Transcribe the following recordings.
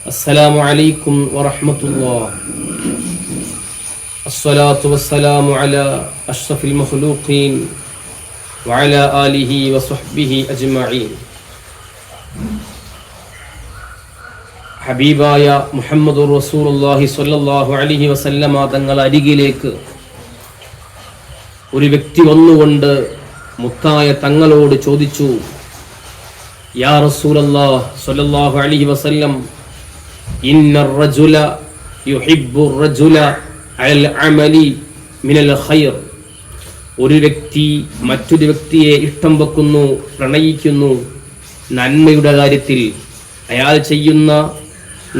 السلام عليكم ورحمة الله الصلاة والسلام على أشرف المخلوقين وعلى آله وصحبه أجمعين ഹബീബായ മുഹമ്മദ് റസൂലുള്ളാഹി സ്വല്ലല്ലാഹു അലൈഹി വസല്ലമ തങ്ങൾ അരികിലേക്ക് ഒരു വ്യക്തി വന്നുകൊണ്ട് മുത്തായ തങ്ങളോട് ചോദിച്ചു യാ റസൂലല്ലാഹ് സ്വല്ലല്ലാഹു അലൈഹി വസല്ലം ഇന്ന الرجل يحب الرجل അൽ العمل മിനൽ ഖൈർ ഒരു വ്യക്തി മറ്റൊരു വ്യക്തിയെ ഇഷ്ടം വെക്കുന്നു പ്രണയിക്കുന്നു. നന്മയുടെ കാര്യത്തിൽ അയാൾ ചെയ്യുന്ന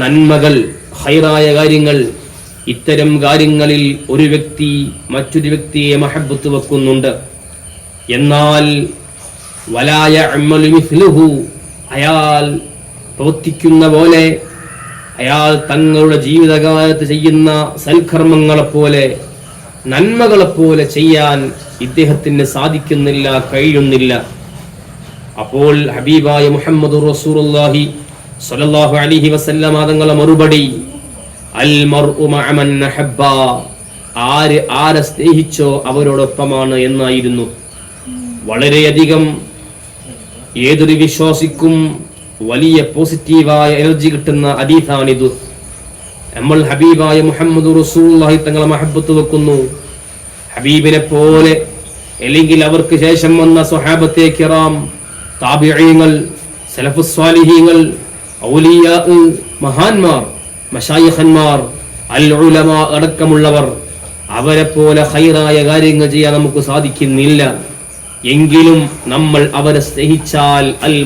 നന്മകൾ ഹൈറായ കാര്യങ്ങൾ ഇത്തരം കാര്യങ്ങളിൽ ഒരു വ്യക്തി മറ്റൊരു വ്യക്തിയെ മഹബത്ത് വെക്കുന്നുണ്ട്. എന്നാൽ വലായ അമലു മിസ്ലുഹു അയാൾ പ്രവർത്തിക്കുന്ന പോലെ അയാൾ തങ്ങളുടെ ജീവിതകാലത്ത് ചെയ്യുന്ന സൽക്കർമ്മങ്ങളെപ്പോലെ നന്മകളെപ്പോലെ ചെയ്യാൻ ഇദ്ദേഹത്തിന് സാധിക്കുന്നില്ല കഴിയുന്നില്ല. അപ്പോൾ ഹബീബായ മുഹമ്മദ് റസൂറുല്ലാഹി സ്വല്ലല്ലാഹു അലിഹി വസല്ലം തങ്ങളെ മറുപടി അൽ ആര് ആരെ സ്നേഹിച്ചോ അവരോടൊപ്പമാണ് എന്നായിരുന്നു. വളരെയധികം ഏതൊരു വിശ്വാസിക്കും വലിയ പോസിറ്റീവായ എനർജി കിട്ടുന്ന അതീതാണിത് നമ്മൾ ഹബീബായ മുഹമ്മദ് റസൂലുള്ളാഹി തങ്ങളെ മഹബത്ത് വെക്കുന്നു. ഹബീബിനെ പോലെ അല്ലെങ്കിൽ അവർക്ക് ശേഷം വന്ന സ്വഹാബത്തെ കിറാം താബിഈങ്ങൾ സലഫുസ്വാലിഹീങ്ങൾ ഔലിയാ മഹാന്മാർ മഷായിഖന്മാർ അൽ അടക്കമുള്ളവർ അവരെ പോലെ ഹൈറായ കാര്യങ്ങൾ ചെയ്യാൻ നമുക്ക് സാധിക്കുന്നില്ല. എങ്കിലും നമ്മൾ അവരെ സ്നേഹിച്ചാൽ അൽ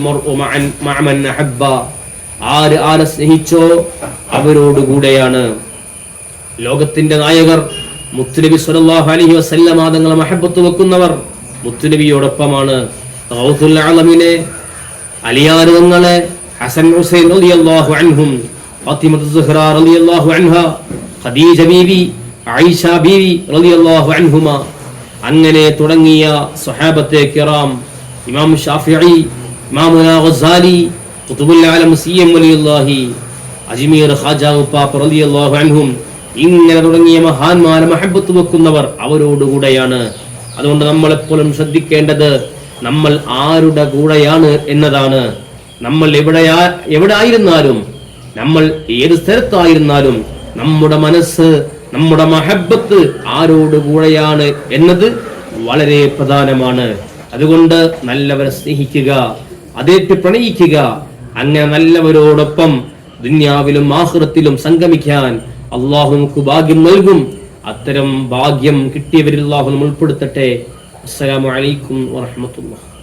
അഹബ്ബ. ആര് ആരെ സ്നേഹിച്ചോ അവരോടുകൂടെയാണ് ലോകത്തിന്റെ നായകർ മുത്തുനബി സ്വല്ലല്ലാഹു അലൈഹി വസല്ലമ തങ്ങളെ മഹബത്ത് വെക്കുന്നവർ മുത്തുനബിയോടൊപ്പമാണ്. തങ്ങളെ ഹസൻ ഹുസൈൻ റളിയല്ലാഹു അൻഹും ഫാത്തിമത്തു സുഹ്റ റളിയല്ലാഹു അൻഹ ഖദീജ ബീവി ആയിഷ ബീവി റളിയല്ലാഹു അൻഹുമ. അങ്ങനെ തുടങ്ങിയ സ്വഹാബത്തെ കിറാം ഇമാം ഷാഫി ഇമാമുന ഗസാലി ഖുതുബുൽ ആലം സി എം വലിയുല്ലാഹി അജ്മീർ റളിയല്ലാഹു അൻഹും ഇങ്ങനെ തുടങ്ങിയ മഹാന്മാരെ മഹബത്ത് വെക്കുന്നവർ അവരോടുകൂടെയാണ്. അതുകൊണ്ട് നമ്മൾ എപ്പോഴും ശ്രദ്ധിക്കേണ്ടത് നമ്മൾ ആരുടെ കൂടെയാണ് എന്നതാണ്. നമ്മൾ എവിടെയാ എവിടെ ആയിരുന്നാലും നമ്മൾ ഏത് സ്ഥലത്തായിരുന്നാലും നമ്മുടെ മനസ്സ് നമ്മുടെ മഹബത്ത് ആരോട് കൂടെയാണ് എന്നത് വളരെ പ്രധാനമാണ്. അതുകൊണ്ട് നല്ലവരെ സ്നേഹിക്കുക അതേറ്റ് പ്രണയിക്കുക അങ്ങനെ നല്ലവരോടൊപ്പം ദുന്യാവിലും ആഹൃത്തിലും സംഗമിക്കാൻ അള്ളാഹു നമുക്ക് ഭാഗ്യം നൽകും. അത്തരം ഭാഗ്യം കിട്ടിയവരിൽ അള്ളാഹു നമ്മൾ ഉൾപ്പെടുത്തട്ടെ. അസ്സലാമു അലൈക്കും വറഹ്മത്തുള്ളാഹി.